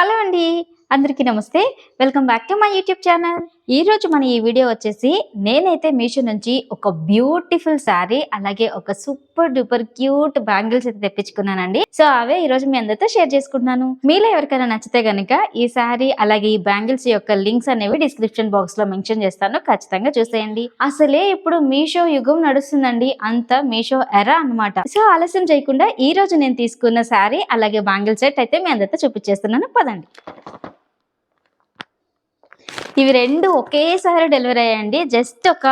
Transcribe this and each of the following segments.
Hello అండి. అందరికీ నమస్తే. Welcome back to my YouTube channel. ఈ రోజు మన ఈ వీడియో వచ్చేసి నేనైతే మీషో నుంచి ఒక బ్యూటిఫుల్ శారీ అలాగే ఒక సూపర్ డూపర్ క్యూట్ బ్యాంగిల్స్ అయితే తెప్పించుకున్నానండి. సో అవే ఈ రోజు మీ అందరితో షేర్ చేసుకుంటున్నాను. మీలో ఎవరికైనా నచ్చితే గనక ఈ శారీ అలాగే ఈ బ్యాంగిల్స్ యొక్క లింక్స్ అనేవి డిస్క్రిప్షన్ బాక్స్లో మెన్షన్ చేస్తాను. ఖచ్చితంగా చూసేయండి. అసలే ఇప్పుడు మీషో యుగం నడుస్తుందండి. అంత మీషో ఎరా అన్నమాట. సో ఆలస్యం చేయకుండా ఈ రోజు నేను తీసుకున్న శారీ అలాగే బ్యాంగిల్ సెట్ అయితే మీ అందరితో చూపించేస్తున్నాను. పదండి. ఇవి రెండు ఒకేసారి డెలివరీ అయ్యాయండి. జస్ట్ ఒక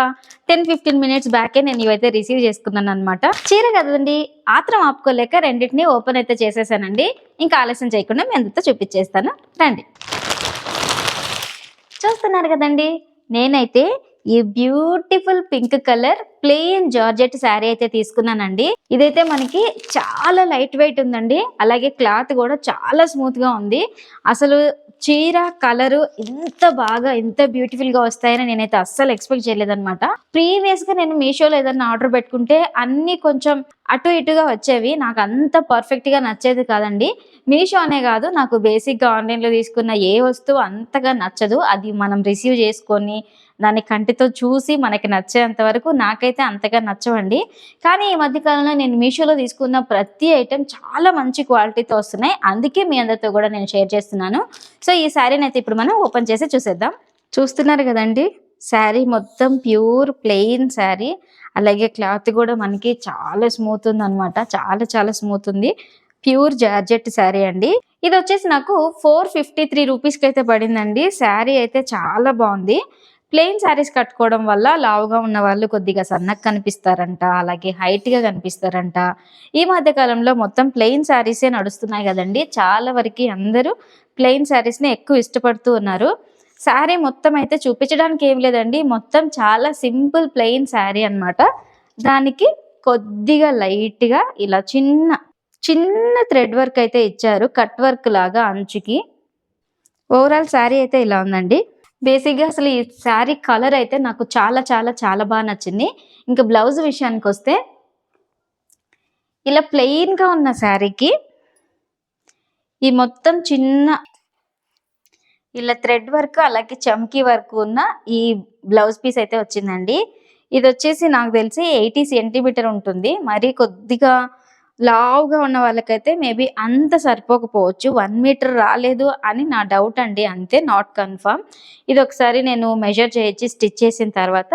టెన్ ఫిఫ్టీన్ మినిట్స్ బ్యాకే నేను ఇవైతే రిసీవ్ చేసుకున్నాను అనమాట చీర కదండి ఆత్రం ఆపుకోలేక రెండింటిని ఓపెన్ అయితే చేసేసానండి. ఇంకా ఆలస్యం చేయకుండా మీ అందరితో చూపించేస్తాను. రండి. చూస్తున్నారు కదండి నేనైతే ఈ beautiful pink colour plain georgette sari అయితే తీసుకున్నానండి. ఇదైతే మనకి చాలా లైట్ వెయిట్ ఉందండి. అలాగే క్లాత్ కూడా చాలా స్మూత్గా ఉంది. అసలు చీర కలరు ఇంత బాగా ఇంత బ్యూటిఫుల్గా వస్తాయని నేనైతే అస్సలు ఎక్స్పెక్ట్ చేయలేదన్నమాట. ప్రీవియస్గా నేను మీషోలో ఏదన్నా ఆర్డర్ పెట్టుకుంటే అన్ని కొంచెం అటు ఇటుగా వచ్చేవి. నాకు అంత పర్ఫెక్ట్గా నచ్చేది కాదండి. మీషో అనే కాదు నాకు బేసిక్గా ఆన్లైన్లో తీసుకున్న ఏ వస్తువు అంతగా నచ్చదు. అది మనం రిసీవ్ చేసుకొని దాన్ని కంటితో చూసి మనకి నచ్చేంత వరకు నాకైతే అంతగా నచ్చవండి. కానీ ఈ మధ్యకాలంలో నేను మీషోలో తీసుకున్న ప్రతి ఐటెం చాలా మంచి క్వాలిటీతో వస్తున్నాయి. అందుకే మీ అందరితో కూడా నేను షేర్ చేస్తున్నాను. సో ఈ శారీని అయితే ఇప్పుడు మనం ఓపెన్ చేసి చూసేద్దాం. చూస్తున్నారు కదండి? శారీ మొత్తం ప్యూర్ ప్లెయిన్ శారీ. అలాగే క్లాత్ కూడా మనకి చాలా స్మూత్ ఉంది అనమాట చాలా చాలా స్మూత్ ఉంది. ప్యూర్ జార్జెట్ శారీ అండి. ఇది వచ్చేసి నాకు ఫోర్ ఫిఫ్టీ త్రీ రూపీస్కి అయితే పడిందండి. శారీ అయితే చాలా బాగుంది. ప్లెయిన్ శారీస్ కట్టుకోవడం వల్ల లావుగా ఉన్న వాళ్ళు కొద్దిగా సన్నగా కనిపిస్తారంట అలాగే హైట్గా కనిపిస్తారంట. ఈ మధ్య కాలంలో మొత్తం ప్లెయిన్ శారీసే నడుస్తున్నాయి కదండి. చాలా వరకు అందరూ ప్లెయిన్ శారీస్ని ఎక్కువ ఇష్టపడుతూ ఉన్నారు. శారీ మొత్తం అయితే చూపించడానికి ఏం లేదండి. మొత్తం చాలా సింపుల్ ప్లెయిన్ శారీ అన్నమాట. దానికి కొద్దిగా లైట్గా ఇలా చిన్న చిన్న థ్రెడ్ వర్క్ అయితే ఇచ్చారు. కట్ వర్క్ లాగా అంచుకి. ఓవరాల్ శారీ అయితే ఇలా ఉందండి. బేసిక్గా అసలు ఈ శారీ కలర్ అయితే నాకు చాలా చాలా చాలా బాగా నచ్చింది. ఇంకా బ్లౌజ్ విషయానికి వస్తే ఇలా ప్లెయిన్గా ఉన్న శారీకి ఈ మొత్తం చిన్న ఇలా థ్రెడ్ వర్క్ అలాగే చమ్కీ వర్క్ ఉన్న ఈ బ్లౌజ్ పీస్ అయితే వచ్చిందండి. ఇది వచ్చేసి నాకు తెలిసి ఎయిటీ సెంటీమీటర్ ఉంటుంది. మరి కొద్దిగా లావుగా ఉన్న వాళ్ళకైతే మేబీ అంత సరిపోకపోవచ్చు. వన్ మీటర్ రాలేదు అని నా డౌట్ అండి. అంతే నాట్ కన్ఫర్మ్ ఇది ఒకసారి నేను మెజర్ చేయించి స్టిచ్ చేసిన తర్వాత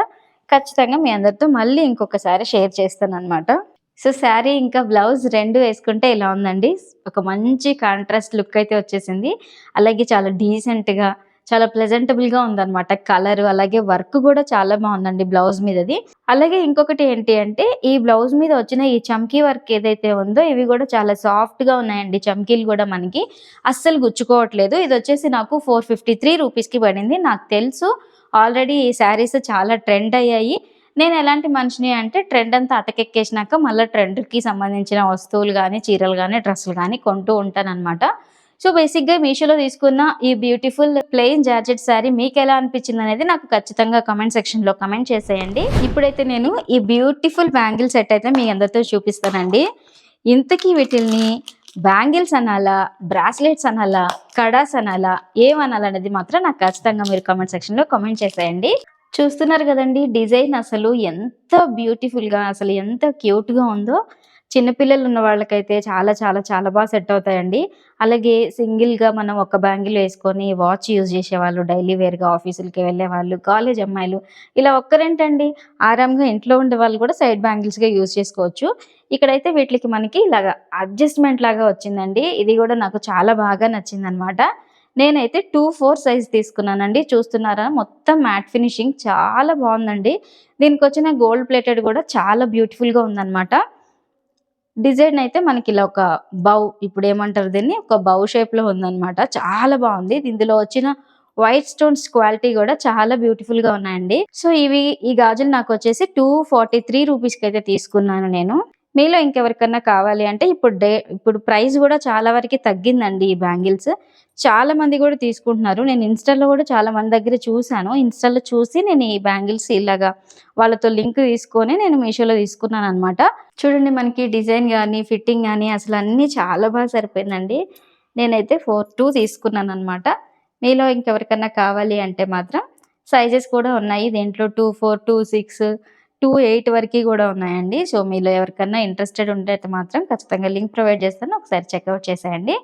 ఖచ్చితంగా మీ అందరితో మళ్ళీ ఇంకొకసారి షేర్ చేస్తాను అనమాట సో శారీ ఇంకా బ్లౌజ్ రెండు వేసుకుంటే ఇలా ఉందండి. ఒక మంచి కాంట్రాస్ట్ లుక్ అయితే వచ్చేసింది. అలాగే చాలా డీసెంట్గా చాలా ప్లెజెంటబుల్గా ఉందన్నమాట. కలర్ అలాగే వర్క్ కూడా చాలా బాగుందండి బ్లౌజ్ మీదది. అలాగే ఇంకొకటి ఏంటి అంటే ఈ బ్లౌజ్ మీద వచ్చిన ఈ చమ్కీ వర్క్ ఏదైతే ఉందో ఇవి కూడా చాలా సాఫ్ట్గా ఉన్నాయండి. చమ్కీలు కూడా మనకి అస్సలు గుచ్చుకోవట్లేదు. ఇది వచ్చేసి నాకు ఫోర్ ఫిఫ్టీ త్రీ రూపీస్కి పడింది. నాకు తెలుసు. ఆల్రెడీ ఈ శారీస్ చాలా ట్రెండ్ అయ్యాయి. నేను ఎలాంటి మనిషిని అంటే ట్రెండ్ అంతా అటకెక్కేసినాక మళ్ళీ ట్రెండ్కి సంబంధించిన వస్తువులు కానీ చీరలు కానీ డ్రెస్సులు కానీ కొంటూ ఉంటానన్నమాట. సో బేసిక్గా మీషోలో తీసుకున్న ఈ బ్యూటిఫుల్ ప్లెయిన్ జార్జెట్ శారీ మీకు ఎలా అనిపించింది అనేది నాకు ఖచ్చితంగా కమెంట్ సెక్షన్లో కమెంట్ చేసేయండి. ఇప్పుడైతే నేను ఈ బ్యూటిఫుల్ బ్యాంగిల్ సెట్ అయితే మీ అందరితో చూపిస్తానండి. ఇంతకీ వీటిల్ని బ్యాంగిల్స్ అనాలా బ్రాస్లెట్స్ అనాలా కడాస్ అనాలా ఏమనాలనేది మాత్రం నాకు ఖచ్చితంగా మీరు కమెంట్ సెక్షన్లో కామెంట్ చేసేయండి. చూస్తున్నారు కదండి డిజైన్ అసలు ఎంత బ్యూటిఫుల్గా అసలు ఎంత క్యూట్గా ఉందో. చిన్నపిల్లలు ఉన్న వాళ్ళకైతే చాలా చాలా చాలా బాగా సెట్ అవుతాయండి. అలాగే సింగిల్గా మనం ఒక బ్యాంగిల్ వేసుకొని వాచ్ యూజ్ చేసేవాళ్ళు డైలీ వేర్గా ఆఫీసులకి వెళ్ళే వాళ్ళు కాలేజ్ అమ్మాయిలు ఇలా ఒక్కరేంటండి? ఆరాంగా ఇంట్లో ఉండే వాళ్ళు కూడా సైడ్ బ్యాంగిల్స్గా యూజ్ చేసుకోవచ్చు. ఇక్కడైతే వీటికి మనకి ఇలాగా అడ్జస్ట్మెంట్ లాగా వచ్చిందండి. ఇది కూడా నాకు చాలా బాగా నచ్చిందనమాట. నేనైతే టూ ఫోర్ సైజ్ తీసుకున్నానండి. చూస్తున్నారా? మొత్తం మ్యాట్ ఫినిషింగ్ చాలా బాగుందండి. దీనికి వచ్చిన గోల్డ్ ప్లేటెడ్ కూడా చాలా బ్యూటిఫుల్గా ఉందన్నమాట డిజైన్ అయితే మనకి ఇలా ఒక బౌ ఇప్పుడు ఏమంటారు దీన్ని? ఒక బౌ షేప్లో ఉందన్నమాట. చాలా బాగుంది. ఇందులో వచ్చిన వైట్ స్టోన్స్ క్వాలిటీ కూడా చాలా బ్యూటిఫుల్గా ఉన్నాయండి. సో ఇవి ఈ గాజులు నాకు వచ్చేసి టూ ఫార్టీ త్రీ రూపీస్కి అయితే తీసుకున్నాను నేను. మీలో ఇంకెవరికన్నా కావాలి అంటే ఇప్పుడు డే ఇప్పుడు ప్రైస్ కూడా చాలా వరకు తగ్గిందండి ఈ బ్యాంగిల్స్. చాలా మంది కూడా తీసుకుంటున్నారు. నేను ఇన్స్టాలో కూడా చాలా మంది దగ్గర చూశాను. ఇన్స్టాలో చూసి నేను ఈ బ్యాంగిల్స్ ఇలాగా వాళ్ళతో లింక్ తీసుకొని నేను మీషోలో తీసుకున్నాను అనమాట చూడండి మనకి డిజైన్ కానీ ఫిట్టింగ్ కానీ అసలు అన్నీ చాలా బాగా సరిపోయిందండి. నేనైతే ఫోర్ టూ తీసుకున్నాను అనమాట మీలో ఇంకెవరికన్నా కావాలి అంటే మాత్రం సైజెస్ కూడా ఉన్నాయి. దీంట్లో two four two six two eight వరకు కూడా ఉన్నాయండి. సో మీలో ఎవరికన్నా ఇంట్రెస్టెడ్ ఉంటే మాత్రం ఖచ్చితంగా లింక్ ప్రొవైడ్ చేస్తాను. ఒకసారి చెక్అవుట్ చేసేయండి.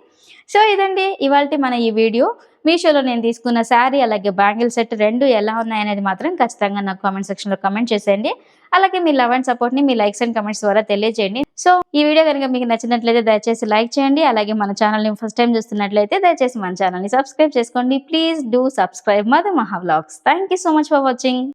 సో ఇదండి ఇవాళ మన ఈ వీడియో. మీషోలో నేను తీసుకున్న శారీ అలాగే బ్యాంగిల్ సెట్ రెండు ఎలా ఉన్నాయనేది మాత్రం ఖచ్చితంగా నాకు కామెంట్ సెక్షన్లో కమెంట్ చేసేయండి. అలాగే మీ లవ్ అండ్ సపోర్ట్ని మీ లైక్స్ అండ్ కమెంట్స్ ద్వారా తెలియజేయండి. సో ఈ వీడియో కనుక మీకు నచ్చినట్లయితే దయచేసి లైక్ చేయండి. అలాగే మన ఛానల్ని ఫస్ట్ టైం చూస్తున్నట్లయితే దయచేసి మన ఛానల్ని సబ్స్క్రైబ్ చేసుకోండి. Please do subscribe Madhu Maha vlogs. Thank you so much for watching.